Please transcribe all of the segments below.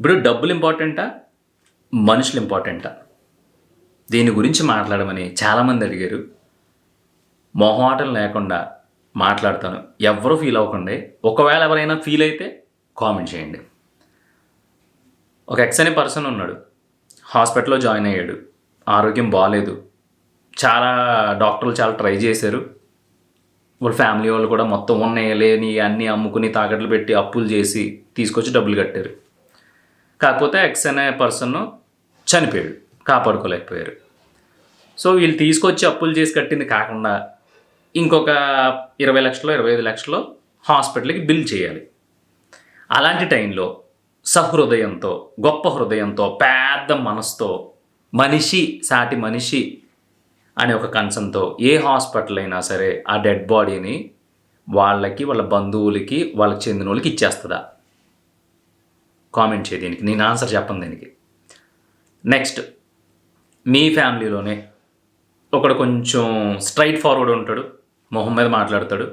ఇప్పుడు డబ్బులు ఇంపార్టెంటా? మనుషులు ఇంపార్టెంటా? దీని గురించి మాట్లాడమని చాలామంది అడిగారు. మొహమాటం లేకుండా మాట్లాడతాను. ఎవరు ఫీల్ అవ్వకండి. ఒకవేళ ఎవరైనా ఫీల్ అయితే కామెంట్ చేయండి. ఒక ఎక్స్ అనే పర్సన్ ఉన్నాడు. హాస్పిటల్లో జాయిన్ అయ్యాడు. ఆరోగ్యం బాగాలేదు చాలా డాక్టర్లు చాలా ట్రై చేశారు. వాళ్ళ ఫ్యామిలీ వాళ్ళు కూడా మొత్తం ఉన్నాయి లేని అన్నీ అమ్ముకుని తాకట్లు పెట్టి అప్పులు చేసి తీసుకొచ్చి డబ్బులు కట్టారు. కాకపోతే ఎక్స్ అనే పర్సన్ చనిపోయాడు కాపాడుకోలేకపోయారు. సో వీళ్ళు తీసుకొచ్చి అప్పులు చేసి కట్టింది కాకుండా ఇంకొక ఇరవై లక్షలు ఇరవై ఐదు లక్షలు హాస్పిటల్కి బిల్ చేయాలి. అలాంటి టైంలో సహృదయంతో గొప్ప హృదయంతో పెద్ద మనసుతో మనిషి సాటి మనిషి అనే ఒక కన్సర్న్తో ఏ హాస్పిటల్ అయినా సరే ఆ డెడ్ బాడీని వాళ్ళకి వాళ్ళ బంధువులకి వాళ్ళకి చెందిన వాళ్ళకి ఇచ్చేస్తుందా? కామెంట్ చేయ దీనికి. నేను ఆన్సర్ చెప్పను దీనికి. నెక్స్ట్ మీ ఫ్యామిలీలోనే ఒకడు కొంచెం స్ట్రైట్ ఫార్వర్డ్ ఉంటాడు మొహం మీద మాట్లాడతాడు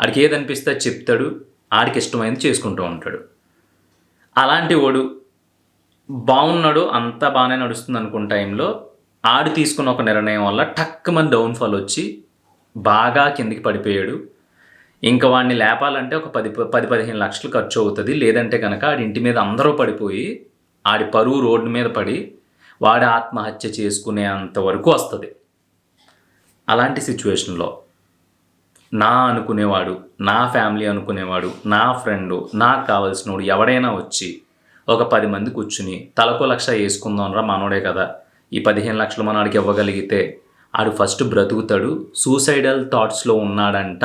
ఆడికి ఏది అనిపిస్తే చెప్తాడు ఆడికి ఇష్టమైంది చేసుకుంటూ ఉంటాడు. అలాంటి వాడు బాగున్నాడు అంతా బాగానే నడుస్తుంది అనుకున్న టైంలో ఆడు తీసుకున్న ఒక నిర్ణయం వల్ల టక్కుమని డౌన్ఫాల్ వచ్చి బాగా కిందికి పడిపోయాడు. ఇంకా వాడిని లేపాలంటే ఒక పది పది పదిహేను లక్షలు ఖర్చు అవుతుంది. లేదంటే కనుక ఆడి ఇంటి మీద అందరూ పడిపోయి ఆడి పరువు రోడ్డు మీద పడి వాడి ఆత్మహత్య చేసుకునే అంతవరకు వస్తుంది. అలాంటి సిచ్యువేషన్లో నా అనుకునేవాడు నా ఫ్యామిలీ అనుకునేవాడు నా ఫ్రెండు నాకు కావలసినోడు ఎవడైనా వచ్చి ఒక పది మంది కూర్చుని తలకో లక్ష వేసుకుందాంరా మనోడే కదా ఈ పదిహేను లక్షలు మనవాడికి ఇవ్వగలిగితే ఆడు ఫస్ట్ బ్రతుకుతాడు. సూసైడల్ థాట్స్లో ఉన్నాడంట.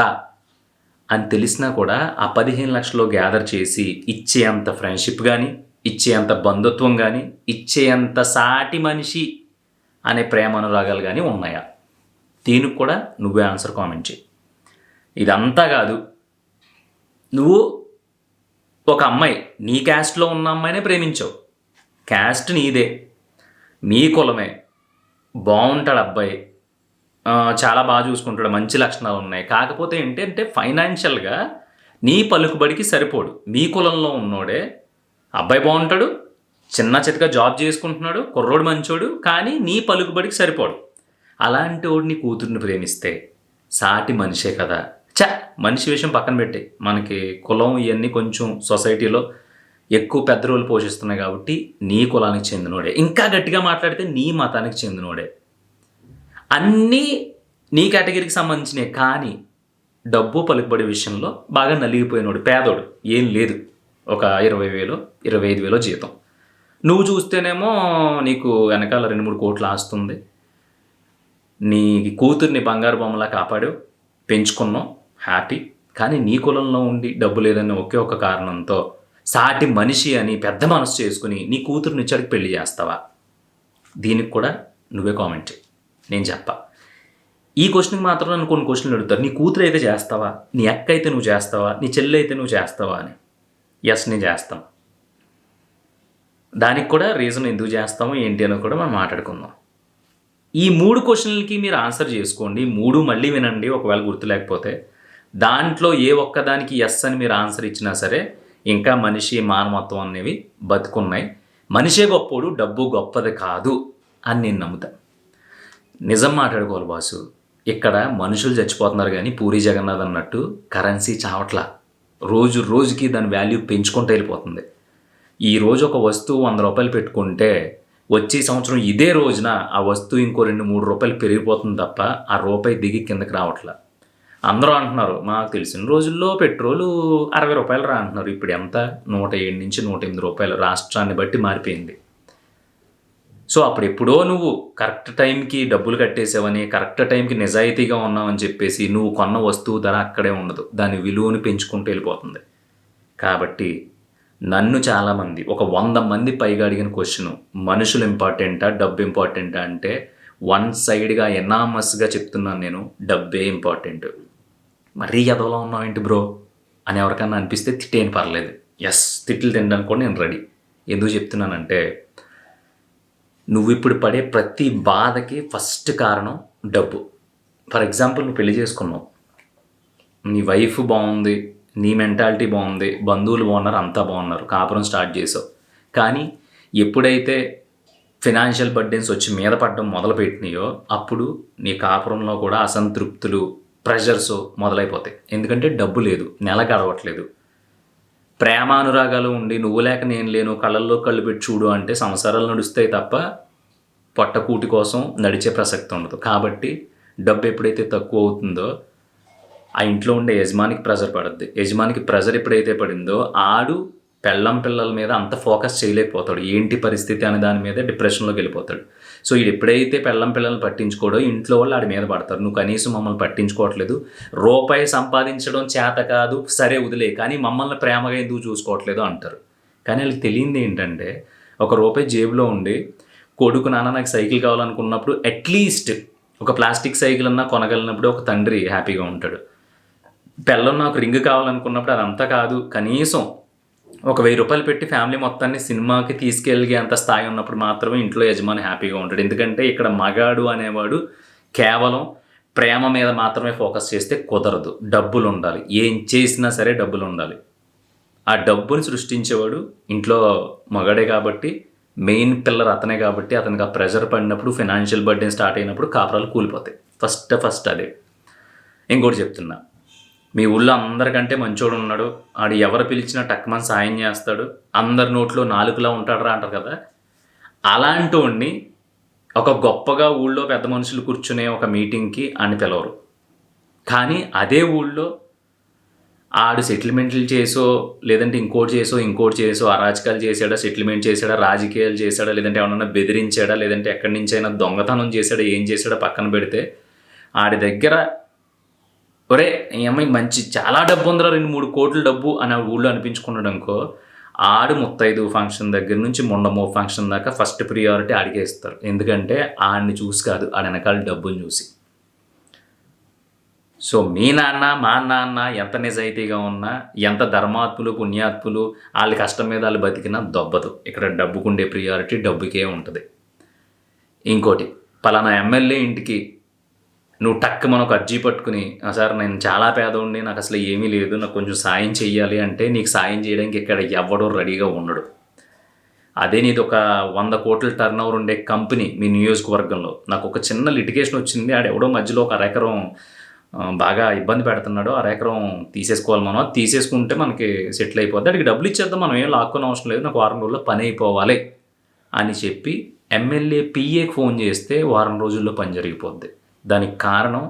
అని తెలిసినా కూడా ఆ పదిహేను లక్షలు గ్యాదర్ చేసి ఇచ్చేంత ఫ్రెండ్షిప్ కానీ ఇచ్చేంత బంధుత్వం కానీ ఇచ్చేంత సాటి మనిషి అనే ప్రేమ అనురాగాలు కానీ ఉన్నాయా? దీనికి కూడా నువ్వే ఆన్సర్ కామెంట్ చేయి ఇదంతా కాదు నువ్వు ఒక అమ్మాయి నీ క్యాస్ట్లో ఉన్న అమ్మాయినే ప్రేమించావు. క్యాస్ట్ నీదే మీ కులమే బాగుంటాడు అబ్బాయి చాలా బాగా చూసుకుంటాడు. మంచి లక్షణాలు ఉన్నాయి. కాకపోతే ఏంటంటే ఫైనాన్షియల్గా నీ పలుకుబడికి సరిపోడు. నీ కులంలో ఉన్నోడే అబ్బాయి బాగుంటాడు చిన్న చితక జాబ్ చేసుకుంటున్నాడు కుర్రోడు మంచోడు కానీ నీ పలుకుబడికి సరిపోడు. అలాంటి వాడు నీ కూతుర్ని ప్రేమిస్తే సాటి మనిషే కదా. చ మనిషి విషయం పక్కన పెట్టి. మనకి కులం ఇవన్నీ కొంచెం సొసైటీలో ఎక్కువ పెద్ద రోలు పోషిస్తున్నాయి కాబట్టి నీ కులానికి చెందినోడే. ఇంకా గట్టిగా మాట్లాడితే నీ మతానికి చెందినోడే. అన్నీ నీ కేటగిరీకి సంబంధించినవి కానీ డబ్బు పలుకుబడి విషయంలో బాగా నలిగిపోయినోడు పేదోడు ఏం లేదు. ఒక ఇరవై వేలు ఇరవై ఐదు వేలో జీతం. నువ్వు చూస్తేనేమో నీకు వెనకాల రెండు మూడు కోట్లు ఆస్తుంది. నీ కూతుర్ని బంగారు బొమ్మలా కాపాడు పెంచుకున్నావు హ్యాపీ. కానీ నీ కులంలో ఉండి డబ్బు లేదన్న ఒకే ఒక కారణంతో సాటి మనిషి అని పెద్ద మనసు చేసుకుని నీ కూతురుని ఇచ్చడికి పెళ్ళి చేస్తావా? దీనికి కూడా నువ్వే కామెంట్ చేయి నేను చెప్ప. ఈ క్వశ్చన్కి మాత్రం నన్ను కొన్ని క్వశ్చన్లు అడుగుతారు. నీ కూతురు అయితే చేస్తావా? నీ అక్క అయితే నువ్వు చేస్తావా? నీ చెల్లి అయితే నువ్వు చేస్తావా అని. ఎస్ నేను చేస్తాం. దానికి కూడా రీజన్ ఎందుకు చేస్తామో ఏంటి అని కూడా మనం మాట్లాడుకుందాం. ఈ మూడు క్వశ్చన్లకి మీరు ఆన్సర్ చేసుకోండి. మూడు మళ్ళీ వినండి ఒకవేళ గుర్తు లేకపోతే. దాంట్లో ఏ ఒక్కదానికి ఎస్ అని మీరు ఆన్సర్ ఇచ్చినా సరే ఇంకా మనిషి మానవత్వం అనేవి బతుకున్నాయి. మనిషే గొప్పోడు డబ్బు గొప్పది కాదు అని నేను నమ్ముతాను నిజం మాట్లాడుకోవాలి బాసు. ఇక్కడ మనుషులు చచ్చిపోతున్నారు కానీ పూరి జగన్నాథ్ అన్నట్టు కరెన్సీ చావట్ల. రోజు రోజుకి దాని వాల్యూ పెంచుకుంటూ వెళ్ళిపోతుంది. ఈ రోజు ఒక వస్తువు వంద రూపాయలు పెట్టుకుంటే వచ్చే సంవత్సరం ఇదే రోజున ఆ వస్తువు ఇంకో రెండు మూడు రూపాయలు పెరిగిపోతుంది తప్ప ఆ రూపాయి దిగి కిందకి రావట్లా. అందరూ అంటున్నారు మాకు తెలిసిన రోజుల్లో పెట్రోలు అరవై రూపాయలు రా అంటున్నారు. ఇప్పుడు ఎంత? నూట ఏడు నుంచి నూట ఎనిమిది రూపాయలు రాష్ట్రాన్ని బట్టి మారిపోయింది. సో అప్పుడు ఎప్పుడో నువ్వు కరెక్ట్ టైంకి డబ్బులు కట్టేసావని కరెక్ట్ టైంకి నిజాయితీగా ఉన్నావని చెప్పేసి నువ్వు కొన్న వస్తువు ధర అక్కడే ఉండదు. దాని విలువను పెంచుకుంటూ వెళ్ళిపోతుంది. కాబట్టి నన్ను చాలామంది ఒక వంద మంది పైగా అడిగిన క్వశ్చన్ మనుషులు ఇంపార్టెంటా డబ్బు ఇంపార్టెంటా అంటే వన్ సైడ్గా ఎనామస్గా చెప్తున్నాను నేను డబ్బే ఇంపార్టెంట్. మరీ ఎదవలో ఉన్నావు ఏంటి బ్రో? అని ఎవరికన్నా అనిపిస్తే తిట్టేం పర్లేదు. ఎస్ తిట్లు తినడానికి కూడా నేను రెడీ. ఎందుకు చెప్తున్నానంటే నువ్వు ఇప్పుడు పడే ప్రతి బాధకి ఫస్ట్ కారణం డబ్బు. ఫర్ ఎగ్జాంపుల్ నువ్వు పెళ్ళి చేసుకున్నావు. నీ వైఫ్ బాగుంది నీ మెంటాలిటీ బాగుంది బంధువులు బాగున్నారు అంతా బాగున్నారు కాపురం స్టార్ట్ చేసావు. కానీ ఎప్పుడైతే ఫినాన్షియల్ బర్డెన్స్ వచ్చి మీద పడడం మొదలుపెట్టినాయో అప్పుడు నీ కాపురంలో కూడా అసంతృప్తులు ప్రెషర్స్ మొదలైపోతాయి. ఎందుకంటే డబ్బు లేదు నెల గడవట్లేదు ప్రేమానురాగాలు ఉండి నువ్వు లేక నేను లేను కళ్ళల్లో కళ్ళు పెట్టి చూడు అంటే సంసారాలు నడుస్తాయి తప్ప పొట్టకూటి కోసం నడిచే ప్రసక్తి ఉండదు. కాబట్టి డబ్బు ఎప్పుడైతే తక్కువ అవుతుందో ఆ ఇంట్లో ఉండే యజమానికి ప్రెజర్ పడుద్ది. యజమానికి ప్రెజర్ ఎప్పుడైతే పడిందో ఆడు పెళ్ళం పిల్లల మీద అంత ఫోకస్ చేయలేకపోతాడు. ఏంటి పరిస్థితి అనే దాని మీద డిప్రెషన్లోకి వెళ్ళిపోతాడు. సో ఇది ఎప్పుడైతే పెళ్ళం పిల్లల్ని పట్టించుకోడో ఇంట్లో వాళ్ళు ఆడి మీద పడతారు. నువ్వు కనీసం మమ్మల్ని పట్టించుకోవట్లేదు. రూపాయి సంపాదించడం చేత కాదు సరే వదిలే కానీ మమ్మల్ని ప్రేమగా ఎందుకు చూసుకోవట్లేదు? అంటారు. కానీ వాళ్ళకి తెలియంది ఏంటంటే ఒక రూపాయి జేబులో ఉండి కొడుకు నాన్న నాకు సైకిల్ కావాలనుకున్నప్పుడు అట్లీస్ట్ ఒక ప్లాస్టిక్ సైకిల్ అన్నా కొనగలిగినప్పుడు ఒక తండ్రి హ్యాపీగా ఉంటాడు. పిల్లం నాకు రింగ్ కావాలనుకున్నప్పుడు అదంతా కాదు. కనీసం ఒక వెయ్యి రూపాయలు పెట్టి ఫ్యామిలీ మొత్తాన్ని సినిమాకి తీసుకెళ్ళే అంత స్థాయి ఉన్నప్పుడు మాత్రమే ఇంట్లో యజమాని హ్యాపీగా ఉంటాడు. ఎందుకంటే ఇక్కడ మగాడు అనేవాడు కేవలం ప్రేమ మీద మాత్రమే ఫోకస్ చేస్తే కుదరదు. డబ్బులు ఉండాలి. ఏం చేసినా సరే డబ్బులు ఉండాలి. ఆ డబ్బుని సృష్టించేవాడు ఇంట్లో మగాడే కాబట్టి మెయిన్ పిల్లర్ అతనే కాబట్టి అతనికి ఆ ప్రెషర్ పడినప్పుడు ఫినాన్షియల్ బర్డెన్ స్టార్ట్ అయినప్పుడు కాపురాలు కూలిపోతాయి. ఫస్ట్ ఫస్ట్ అదే. ఇంకోటి చెప్తున్నా. మీ ఊళ్ళో అందరికంటే మంచోడు ఉన్నాడు. ఆడు ఎవరు పిలిచినా టక్మన్ సాయం చేస్తాడు. అందరి నోట్లో నాలుగులా ఉంటాడరా అంటారు కదా. అలాంటి ఒక గొప్పగా ఊళ్ళో పెద్ద మనుషులు కూర్చునే ఒక మీటింగ్కి అని పిలవరు. కానీ అదే ఊళ్ళో ఆడు సెటిల్మెంట్లు చేసో లేదంటే ఇంకోటి చేసో ఇంకోటి చేసో అరాచకాలు చేశాడా సెటిల్మెంట్ చేశాడా రాజకీయాలు చేశాడా లేదంటే ఏమన్నా బెదిరించాడా లేదంటే ఎక్కడి నుంచి అయినా దొంగతనం చేశాడా ఏం చేశాడా పక్కన పెడితే ఆడి దగ్గర ఒరే ఈ అమ్మాయి మంచి చాలా డబ్బు ఉందిరా రెండు మూడు కోట్ల డబ్బు అని ఆ ఊళ్ళో అనిపించుకున్నాడు అనుకో ఆడు ముత్తైదు ఫంక్షన్ దగ్గర నుంచి మొండమో ఫంక్షన్ దాకా ఫస్ట్ ప్రియారిటీ ఆడికే ఇస్తారు. ఎందుకంటే ఆడిని చూసి కాదు ఆడ వెనకాల డబ్బుని చూసి. సో మీ నాన్న మా నాన్న ఎంత నిజాయితీగా ఉన్నా ఎంత ధర్మాత్ములు పుణ్యాత్ములు వాళ్ళ కష్టం మీద వాళ్ళు బతికినా దొబ్బదు. ఇక్కడ డబ్బుకుండే ప్రియారిటీ డబ్బుకే ఉంటుంది. ఇంకోటి పలానా ఎమ్మెల్యే ఇంటికి నువ్వు టక్ మనకు అర్జీ పట్టుకుని సార్ నేను చాలా పేదోడిని నాకు అసలు ఏమీ లేదు నాకు కొంచెం సాయం చేయాలి అంటే నీకు సాయం చేయడానికి ఇక్కడ ఎవ్వడో రెడీగా ఉండడు. అదే నీది ఒక వంద కోట్ల టర్న్ ఓవర్ ఉండే కంపెనీ మీ నియోజకవర్గంలో. నాకు ఒక చిన్న లిటిగేషన్ వచ్చింది ఆడెవడో మధ్యలో ఒక అరెకరం బాగా ఇబ్బంది పెడుతున్నాడు అరెకరం తీసేసుకోవాలి మనం. తీసేసుకుంటే మనకి సెటిల్ అయిపోద్ది. అడిగి డబ్బులు ఇచ్చేద్దాం మనం ఏం లాక్కునే అవసరం లేదు నాకు వారం రోజుల్లో పని అయిపోవాలి అని చెప్పి ఎమ్మెల్యే పిఏకి ఫోన్ చేస్తే వారం రోజుల్లో పని జరిగిపోద్ది. దానికి కారణం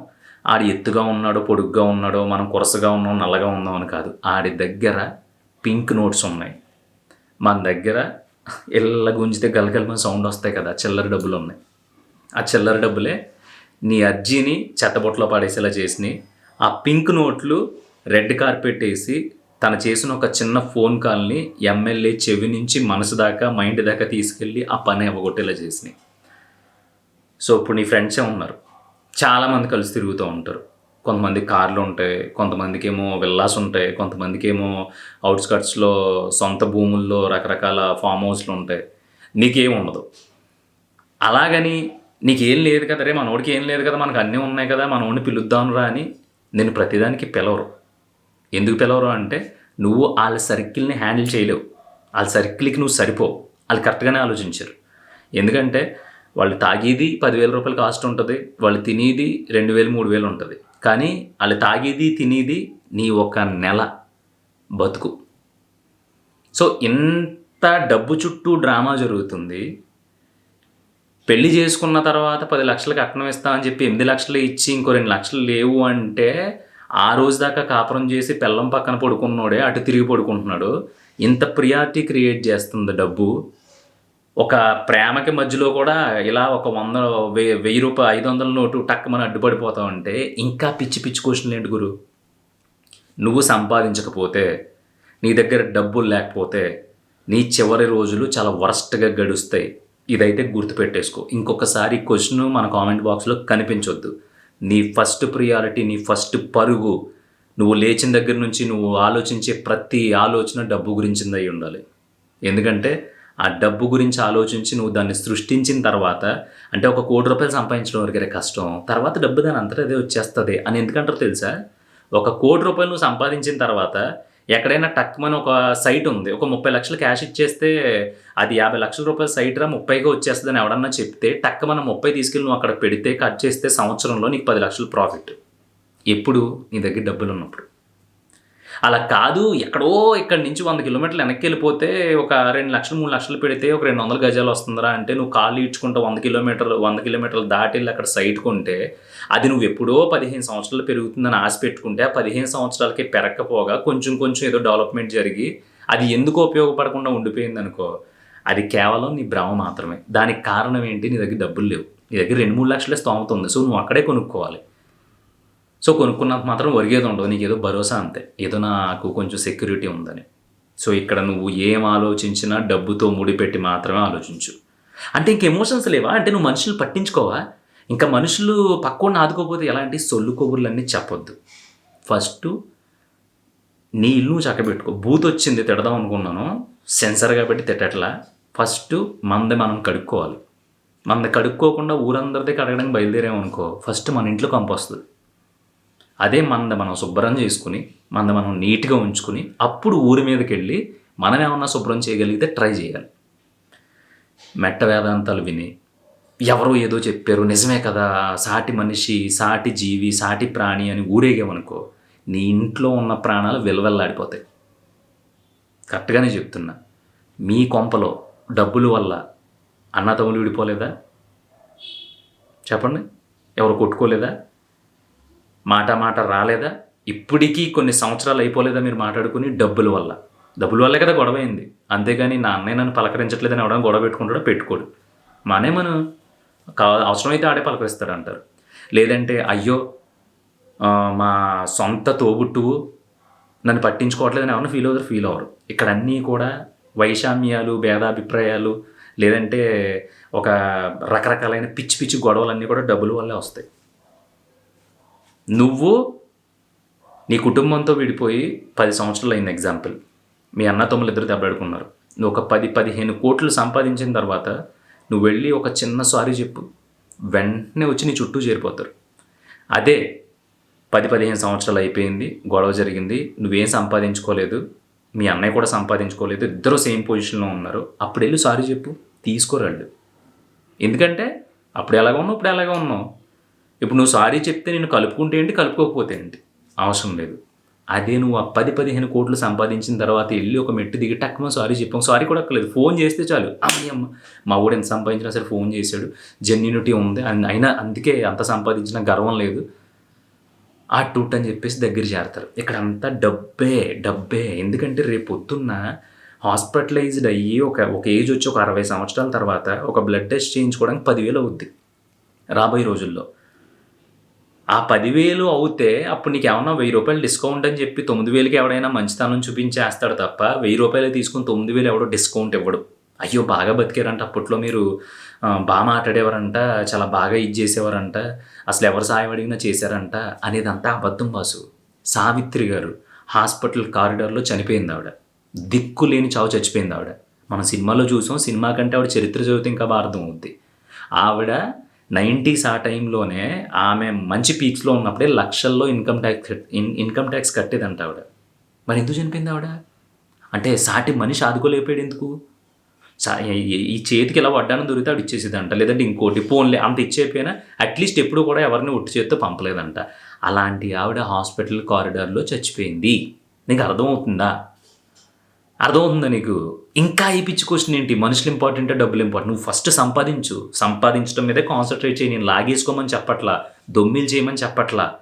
ఆడు ఎత్తుగా ఉన్నాడో పొడుగ్గా ఉన్నాడో మనం కొరసగా ఉన్నాం నల్లగా ఉన్నాం అని కాదు. ఆడి దగ్గర పింక్ నోట్స్ ఉన్నాయి. మన దగ్గర ఇళ్ళ గుంజితే గలగలమని సౌండ్ వస్తాయి కదా చిల్లర డబ్బులు ఉన్నాయి. ఆ చిల్లర డబ్బులే నీ అర్జీని చెత్తబొట్టలో పడేసేలా చేసినాయి ఆ పింక్ నోట్లు రెడ్ కార్పెట్ వేసి తను చేసిన ఒక చిన్న ఫోన్ కాల్ని ఎమ్మెల్యే చెవి నుంచి మనసు దాకా మైండ్ దాకా తీసుకెళ్ళి ఆ పని ఇవ్వగొట్టేలా చేసినాయి సో ఇప్పుడు నీ ఫ్రెండ్సే ఉన్నారు చాలామంది కలిసి తిరుగుతూ ఉంటారు. కొంతమంది కార్లు ఉంటాయి కొంతమందికి ఏమో విల్లాస్ ఉంటాయి కొంతమందికి ఏమో అవుట్స్కట్స్లో సొంత భూముల్లో రకరకాల ఫామ్ హౌస్లు ఉంటాయి. నీకేం ఉండదు. అలాగని నీకేం లేదు కదా రే మనోడికి ఏం లేదు కదా మనకు అన్నీ ఉన్నాయి కదా మనోడిని పిలుద్దాం రా అని నేను ప్రతిదానికి పిలవరు. ఎందుకు పిలవరు అంటే నువ్వు వాళ్ళ సర్కిల్ని హ్యాండిల్ చేయలేవు. వాళ్ళ సర్కిల్కి నువ్వు సరిపోవు. వాళ్ళు కరెక్ట్గానే ఆలోచించారు. ఎందుకంటే వాళ్ళు తాగేది పదివేల రూపాయలు కాస్ట్ ఉంటుంది వాళ్ళు తినేది రెండు వేలు మూడు వేలు ఉంటుంది. కానీ వాళ్ళు తాగేది తినేది నీ ఒక నెల బతుకు. సో ఇంత డబ్బు చుట్టూ డ్రామా జరుగుతుంది. పెళ్ళి చేసుకున్న తర్వాత పది లక్షలు కట్నం ఇస్తామని చెప్పి ఎనిమిది లక్షలు ఇచ్చి ఇంకో రెండు లక్షలు లేవు అంటే ఆ రోజు దాకా కాపురం చేసి పెళ్ళం పక్కన పడుకున్నాడే అటు తిరిగి పడుకుంటున్నాడు. ఇంత ప్రియారిటీ క్రియేట్ చేస్తుంది డబ్బు. ఒక ప్రేమకి మధ్యలో కూడా ఇలా ఒక వంద వెయ్యి వెయ్యి రూపాయలు ఐదు వందల నోటు టక్ మనం అడ్డుపడిపోతావు అంటే ఇంకా పిచ్చి పిచ్చి క్వశ్చన్లు ఏంటి గురు? నువ్వు సంపాదించకపోతే నీ దగ్గర డబ్బులు లేకపోతే నీ చివరి రోజులు చాలా వరస్ట్గా గడుస్తాయి. ఇదైతే గుర్తుపెట్టేసుకో. ఇంకొకసారి క్వశ్చన్ మన కామెంట్ బాక్స్లో కనిపించొద్దు. నీ ఫస్ట్ ప్రియారిటీ నీ ఫస్ట్ పరుగు. నువ్వు లేచిన దగ్గర నుంచి నువ్వు ఆలోచించే ప్రతి ఆలోచన డబ్బు గురించిందై ఉండాలి. ఎందుకంటే ఆ డబ్బు గురించి ఆలోచించి నువ్వు దాన్ని సృష్టించిన తర్వాత అంటే ఒక కోటి రూపాయలు సంపాదించడం వరకే కష్టం తర్వాత డబ్బు దాని అంతటా అదే వచ్చేస్తుంది అని ఎందుకంటారో తెలుసా? ఒక కోటి రూపాయలు నువ్వు సంపాదించిన తర్వాత ఎక్కడైనా టక్మని ఒక సైట్ ఉంది ఒక ముప్పై లక్షలు క్యాష్ ఇచ్చేస్తే అది యాభై లక్షల రూపాయల సైట్ రా ముప్పైగా వచ్చేస్తుందని ఎవడన్నా చెప్తే టక్ మనం ముప్పై తీసుకెళ్ళి నువ్వు అక్కడ పెడితే కట్ చేస్తే సంవత్సరంలో నీకు పది లక్షలు ప్రాఫిట్. ఎప్పుడు నీ దగ్గర డబ్బులు ఉన్నప్పుడు. అలా కాదు ఎక్కడో ఇక్కడ నుంచి వంద కిలోమీటర్లు వెనక్కి వెళ్ళిపోతే ఒక రెండు లక్షలు మూడు లక్షలు పెడితే ఒక రెండు వందల గజాలు వస్తుందిరా అంటే నువ్వు కాళ్ళు ఈడ్చుకుంటూ వంద కిలోమీటర్లు వంద కిలోమీటర్లు దాటి వెళ్ళి అక్కడ సైట్ కొంటే అది నువ్వు ఎప్పుడో పదిహేను సంవత్సరాలు పెరుగుతుందని ఆశ పెట్టుకుంటే ఆ పదిహేను సంవత్సరాలకి పెరగకపోగా కొంచెం కొంచెం ఏదో డెవలప్మెంట్ జరిగి అది ఎందుకు ఉపయోగపడకుండా ఉండిపోయింది అనుకో అది కేవలం నీ భ్రమ మాత్రమే. దానికి కారణం ఏంటి? నీ దగ్గర డబ్బులు లేవు. నీ దగ్గర రెండు మూడు లక్షలే స్తోమత ఉంది. సో నువ్వు అక్కడే కొనుక్కోవాలి. సో కొనుక్కున్నంత మాత్రం ఒరిగేది ఉండదు నీకు ఏదో భరోసా అంతే. ఏదో నాకు కొంచెం సెక్యూరిటీ ఉందని. సో ఇక్కడ నువ్వు ఏం ఆలోచించినా డబ్బుతో ముడిపెట్టి మాత్రమే ఆలోచించు. అంటే ఇంక ఎమోషన్స్ లేవా? అంటే నువ్వు మనుషులు పట్టించుకోవా? ఇంకా మనుషులు పక్కన ఆదుకోకపోతే ఎలాంటి సొల్లు కొవ్వులన్నీ చెప్పొద్దు. ఫస్ట్ నీ ఇల్లు నువ్వు చక్కబెట్టుకో బూత్ వచ్చింది తిడదాం అనుకున్నాను. సెన్సర్గా పెట్టి తిట్టట్లా. ఫస్ట్ మంద మనం కడుక్కోవాలి. మంద కడుక్కోకుండా ఊరందరిదే కడగడానికి బయలుదేరామనుకో ఫస్ట్ మన ఇంట్లో కంపొస్తుంది. అదే మంద మనం శుభ్రం చేసుకుని మంద మనం నీట్గా ఉంచుకుని అప్పుడు ఊరి మీదకి వెళ్ళి మనం ఏమన్నా శుభ్రం చేయగలిగితే ట్రై చేయాలి. మెట్ట వేదాంతాలు విని ఎవరో ఏదో చెప్పారు నిజమే కదా సాటి మనిషి సాటి జీవి సాటి ప్రాణి అని ఊరేగామనుకో నీ ఇంట్లో ఉన్న ప్రాణాలు విలవెల్లాడిపోతాయి. కరెక్ట్గానే చెప్తున్నా. మీ కొంపలో డబ్బుల వల్ల అన్నతమ్ములు విడిపోలేదా? చెప్పండి. ఎవరు కొట్టుకోలేదా? మాట మాట రాలేదా? ఇప్పటికీ కొన్ని సంవత్సరాలు అయిపోలేదా మీరు మాట్లాడుకుని డబ్బుల వల్ల? డబ్బుల వల్లే కదా గొడవ అయింది. అంతేగాని నా అన్నయ్య నన్ను పలకరించట్లేదని ఎవడం గొడవ పెట్టుకుంటాడో పెట్టుకోడు. మానే మనం కా అవసరమైతే ఆడే పలకరిస్తాడు అంటారు లేదంటే అయ్యో మా సొంత తోబుట్టువు నన్ను పట్టించుకోవట్లేదని ఎవరైనా ఫీల్ అవుతారు? ఫీల్ అవ్వరు ఇక్కడ అన్నీ కూడా వైషామ్యాలు భేదాభిప్రాయాలు లేదంటే ఒక రకరకాలైన పిచ్చి పిచ్చి గొడవలన్నీ కూడా డబ్బుల వల్లే వస్తాయి. నువ్వు నీ కుటుంబంతో విడిపోయి పది సంవత్సరాలు అయింది ఎగ్జాంపుల్ మీ అన్న తమ్ముళ్ళు ఇద్దరు దెబ్బలాడుకున్నారు. నువ్వు ఒక పది పదిహేను కోట్లు సంపాదించిన తర్వాత నువ్వు వెళ్ళి ఒక చిన్న సారీ చెప్పు. వెంటనే వచ్చి నీ చుట్టూ చేరిపోతారు. అదే పది పదిహేను సంవత్సరాలు అయిపోయింది గొడవ జరిగింది నువ్వేం సంపాదించుకోలేదు మీ అన్నయ్య కూడా సంపాదించుకోలేదు ఇద్దరు సేమ్ పొజిషన్లో ఉన్నారు. అప్పుడు వెళ్ళి సారీ చెప్పు తీసుకోరాళ్ళు ఎందుకంటే అప్పుడు ఎలాగ ఉన్నావు ఇప్పుడు ఎలాగ ఉన్నావు? ఇప్పుడు నువ్వు సారీ చెప్తే నేను కలుపుకుంటే ఏంటి? కలుపుకోకపోతే ఏంటి? అవసరం లేదు. అదే నువ్వు ఆ పది పదిహేను కోట్లు సంపాదించిన తర్వాత వెళ్ళి ఒక మెట్టు దిగి టక్మ సారీ చెప్పాం సారీ కూడా అక్కర్లేదు. ఫోన్ చేస్తే చాలు. అమ్మ అమ్మ. మా ఊడు ఎంత సంపాదించినా సరే ఫోన్ చేశాడు. జెన్యునిటీ ఉంది. అయినా అందుకే అంత సంపాదించిన గర్వం లేదు. ఆ టూట్ అని చెప్పేసి దగ్గర చేరతారు ఇక్కడ అంతా డబ్బే డబ్బే. ఎందుకంటే రేపు పొద్దున్న హాస్పిటలైజ్డ్ అయ్యి ఒక ఒక ఏజ్ వచ్చి ఒక అరవై సంవత్సరాల తర్వాత ఒక బ్లడ్ టెస్ట్ చేయించుకోవడానికి పదివేలు అవుద్ది. రాబోయే రోజుల్లో. ఆ పదివేలు అవుతే అప్పుడు నీకు ఏమన్నా వెయ్యి రూపాయలు డిస్కౌంట్ అని చెప్పి తొమ్మిది వేలకి ఎవడైనా మంచితనం చూపించేస్తాడు తప్ప వెయ్యి రూపాయలు తీసుకుని తొమ్మిది వేలు ఎవడో డిస్కౌంట్ ఇవ్వడు. అయ్యో బాగా బతికారంట. అప్పట్లో మీరు బాగా మాట్లాడేవారంట. చాలా బాగా ఇది చేసేవారంట. అసలు ఎవరు సాయం అడిగినా చేశారంట. అనేదంతా అబద్ధం బాసు సావిత్రి గారు హాస్పిటల్ కారిడార్లో చనిపోయింది ఆవిడ. దిక్కు లేని చావు చచ్చిపోయింది ఆవిడ. మనం సినిమాలో చూసాం. సినిమా కంటే ఆవిడ చరిత్ర చదివితే ఇంకా బాగా అర్థం అవుద్ది. ఆవిడ నైంటీస్ ఆ టైంలోనే ఆమె మంచి పీక్స్లో ఉన్నప్పుడే లక్షల్లో income tax in income tax కట్టేదంట ఆవిడ. మరి ఎందుకు చనిపోయింది ఆవిడ? అంటే సాటి మనిషి ఆదుకోలేకపోయాడు ఎందుకు? సా- ఈ- చేతికి ఎలా వడ్డానం దొరికితే ఆవిడ ఇచ్చేసేదంట. లేదంటే ఇంకోటి ఫోన్లే అంత ఇచ్చేపోయినా అట్లీస్ట్ ఎప్పుడు కూడా ఎవరిని ఒట్టి చేత్తో పంపలేదంట. అలాంటి ఆవిడ హాస్పిటల్ కారిడార్లో చచ్చిపోయింది. నీకు అర్థమవుతుందా? అర్థమవుతుందా నీకు? ఇంకా ఈ పిచ్చి క్వశ్చన్ ఏంటి? మనుషులు ఇంపార్టెంట్ డబ్బులు ఇంపార్టెంట్ నువ్వు ఫస్ట్ సంపాదించు. సంపాదించడం మీదే కాన్సన్ట్రేట్ చేయి. నేను లాగేసుకోమని చెప్పట్లా. దొమ్మిలు చేయమని చెప్పట్లా.